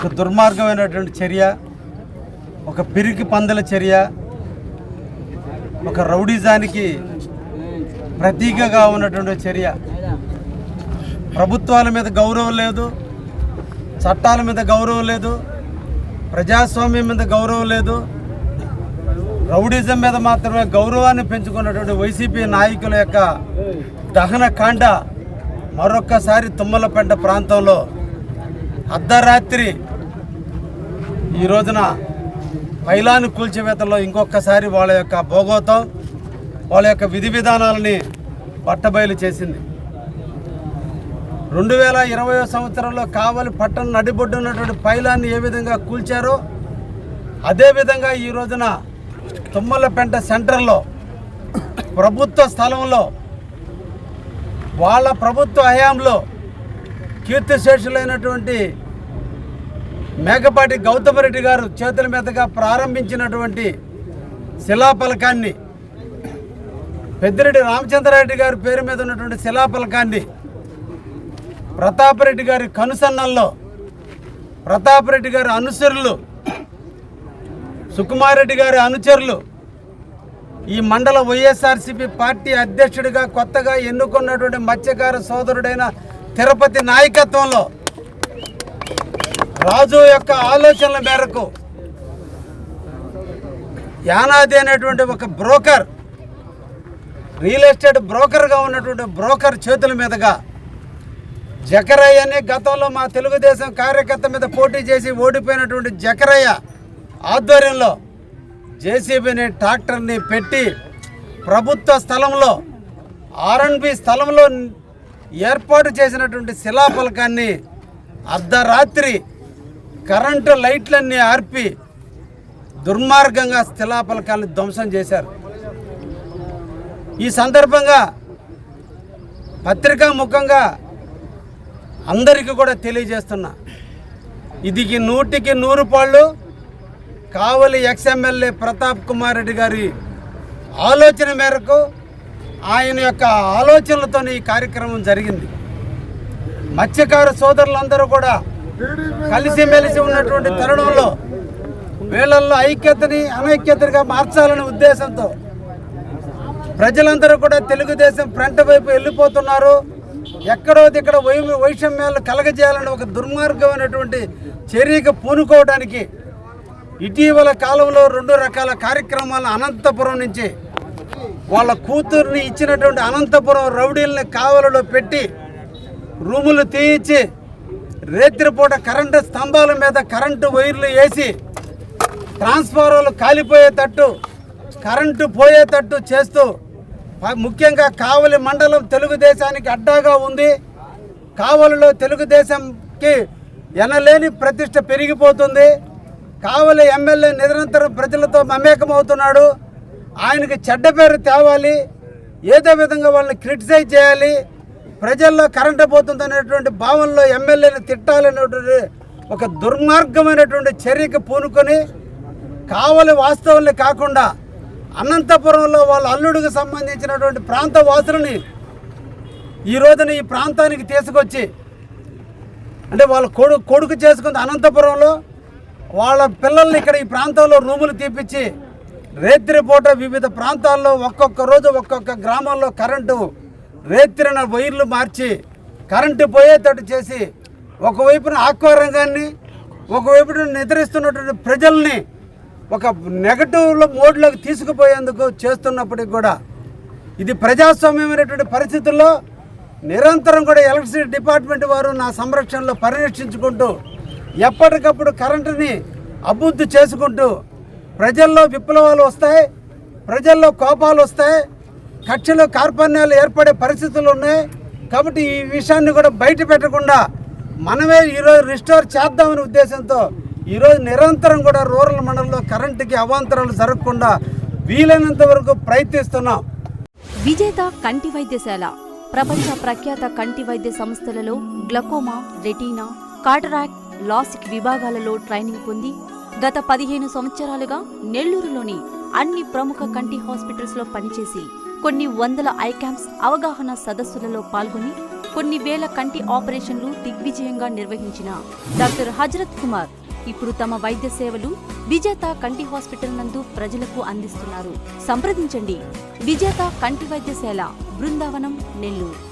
ఒక దుర్మార్గమైనటువంటి చర్య ఒక పిరికి పందల చర్య ఒక రౌడిజానికి ప్రతీకగా ఉన్నటువంటి చర్య. ప్రభుత్వాల మీద గౌరవం లేదు చట్టాల మీద గౌరవం లేదు ప్రజాస్వామ్యం మీద గౌరవం లేదు. రౌడిజం మీద మాత్రమే గౌరవాన్ని పెంచుకున్నటువంటి వైసీపీ నాయకుల యొక్క దహన కాండ మరొక్కసారి తుమ్మలపెంట ప్రాంతంలో అర్ధరాత్రి ఈ రోజున పైలాను కూల్చివేతలో ఇంకొకసారి వాళ్ళ యొక్క భోగోతం వాళ్ళ యొక్క విధి విధానాలని పట్టబయలు చేసింది. రెండు వేల ఇరవై సంవత్సరంలో కావలి పట్టణం నడిబొడ్డున్నటువంటి పైలాన్ని ఏ విధంగా కూల్చారో అదేవిధంగా ఈ రోజున తుమ్మలపెంట సెంటర్లో ప్రభుత్వ స్థలంలో వాళ్ళ ప్రభుత్వ హయాంలో కీర్తిశేషులైనటువంటి మేకపాటి గౌతమరెడ్డి గారు చేతుల మీదుగా ప్రారంభించినటువంటి శిలాఫలకాన్ని పెద్దిరెడ్డి రామచంద్రారెడ్డి గారి పేరు మీద ఉన్నటువంటి శిలాఫలకాన్ని ప్రతాపరెడ్డి గారి కనుసన్నల్లో ప్రతాపరెడ్డి గారి అనుచరులు సుకుమారెడ్డి గారి అనుచరులు ఈ మండల వైఎస్ఆర్సీపీ పార్టీ అధ్యక్షుడిగా కొత్తగా ఎన్నుకున్నటువంటి మత్స్యకార సోదరుడైన తిరుపతి నాయకత్వంలో రాజు యొక్క ఆలోచనల మేరకు యానాది అనేటువంటి ఒక బ్రోకర్ రియల్ ఎస్టేట్ బ్రోకర్గా ఉన్నటువంటి బ్రోకర్ చేతుల మీదుగా జకరయ్య అని గతంలో మా తెలుగుదేశం కార్యకర్త మీద పోటీ చేసి ఓడిపోయినటువంటి జకరయ్య ఆధ్వర్యంలో జేసీబీని ట్రాక్టర్ని పెట్టి ప్రభుత్వ స్థలంలో ఆర్ఎన్బి స్థలంలో ఏర్పాటు చేసినటువంటి శిలాఫలకాన్ని అర్ధరాత్రి కరెంటు లైట్లన్నీ ఆర్పి దుర్మార్గంగా శిలాఫలకాన్ని ధ్వంసం చేశారు. ఈ సందర్భంగా పత్రికా ముఖంగా అందరికీ కూడా తెలియజేస్తున్నా. ఇదికి నూటికి నూరు పాళ్ళు కావలి ఎక్స్ఎమ్మెల్యే ప్రతాప్ కుమార్ రెడ్డి గారి ఆలోచన మేరకు ఆయన యొక్క ఆలోచనలతో ఈ కార్యక్రమం జరిగింది. మత్స్యకార సోదరులందరూ కూడా కలిసిమెలిసి ఉన్నటువంటి తరుణంలో వీళ్ళల్లో ఐక్యతని అనైక్యతగా మార్చాలనే ఉద్దేశంతో ప్రజలందరూ కూడా తెలుగుదేశం ఫ్రంట్ వైపు వెళ్ళిపోతున్నారు. ఎక్కడో ఇక్కడ వై వైషమ్యాలు కలగజేయాలని ఒక దుర్మార్గమైనటువంటి చర్యకు పూనుకోవడానికి ఇటీవల కాలంలో రెండు రకాల కార్యక్రమాలను అనంతపురం నుంచి వాళ్ళ కూతుర్ని ఇచ్చినటువంటి అనంతపురం రౌడీల్ని కావలలో పెట్టి రూములు తీయించి రేత్రిపూట కరెంటు స్తంభాల మీద కరెంటు వైర్లు వేసి ట్రాన్స్ఫార్మర్లు కాలిపోయేటట్టు కరెంటు పోయేటట్టు చేస్తూ ముఖ్యంగా కావలి మండలం తెలుగుదేశానికి అడ్డాగా ఉంది. కావలిలో తెలుగుదేశంకి ఎనలేని ప్రతిష్ట పెరిగిపోతుంది. కావలి ఎమ్మెల్యే నిరంతరం ప్రజలతో మమేకమవుతున్నాడు. ఆయనకి చెడ్డ పేరు తేవాలి ఏదో విధంగా వాళ్ళని క్రిటిసైజ్ చేయాలి ప్రజల్లో కరెంటు పోతుంది అనేటువంటి భావనలో ఎమ్మెల్యేని తిట్టాలనేటువంటి ఒక దుర్మార్గమైనటువంటి చర్యకి పూనుకొని కావలి వాస్తవాల్ని కాకుండా అనంతపురంలో వాళ్ళ అల్లుడికి సంబంధించినటువంటి ప్రాంత వాసులని ఈ రోజున ఈ ప్రాంతానికి తీసుకొచ్చి అంటే వాళ్ళ కొడు కొడుకు చేసుకుంది అనంతపురంలో వాళ్ళ పిల్లల్ని ఇక్కడ ఈ ప్రాంతంలో రూములు తీపిచ్చి రేత్రిపూట వివిధ ప్రాంతాల్లో ఒక్కొక్క రోజు ఒక్కొక్క గ్రామాల్లో కరెంటు రేత్రిన వైర్లు మార్చి కరెంటు పోయేటట్టు చేసి ఒకవైపున ఆక్వా రంగాన్ని ఒకవైపున నిద్రిస్తున్నటువంటి ప్రజల్ని ఒక నెగటివ్లో మోడ్లోకి తీసుకుపోయేందుకు చేస్తున్నప్పటికి కూడా ఇది ప్రజాస్వామ్యమైనటువంటి పరిస్థితుల్లో నిరంతరం కూడా ఎలక్ట్రిసిటీ డిపార్ట్మెంట్ వారు నా సంరక్షణలో పరిరక్షించుకుంటూ ఎప్పటికప్పుడు కరెంటుని అభివృద్ధి చేసుకుంటూ ప్రజల్లో విప్లవాలు వస్తాయి ప్రజల్లో కోపాలు వస్తాయి కక్షలు కార్పణ్యాలు ఏర్పడే పరిస్థితులు ఉన్నాయి. కాబట్టి ఈ విషయాన్ని కూడా బయట పెట్టకుండా మనమే ఈరోజు రిస్టోర్ చేద్దామనే ఉద్దేశంతో ఈరోజు నిరంతరం కూడా రూరల్ మండలంలో కరెంటుకి అవాంతరాలు జరగకుండా వీలైనంత వరకు ప్రయత్నిస్తున్నాం. విజేత కంటి వైద్యశాల ప్రపంచ ప్రఖ్యాత కంటి వైద్య సంస్థలలో గ్లకోమా రెటీనా కాటరాక్ట్ లాసిక్ విభాగాలలో ట్రైనింగ్ పొంది గత పదిహేను సంవత్సరాలుగా నెల్లూరులోని అన్ని ప్రముఖ కంటి హాస్పిటల్స్లో పనిచేసి కొన్ని వందల ఐ క్యాంప్స్ అవగాహన సదస్సులలో పాల్గొని కొన్ని వేల కంటి ఆపరేషన్లు దిగ్విజయంగా నిర్వహించిన డాక్టర్ హజరత్ కుమార్ ఇప్పుడు తమ వైద్య సేవలు విజేత కంటి హాస్పిటల్ నందు ప్రజలకు అందిస్తున్నారు. సంప్రదించండి. విజేత కంటి వైద్యశాల బృందావనం నెల్లూరు.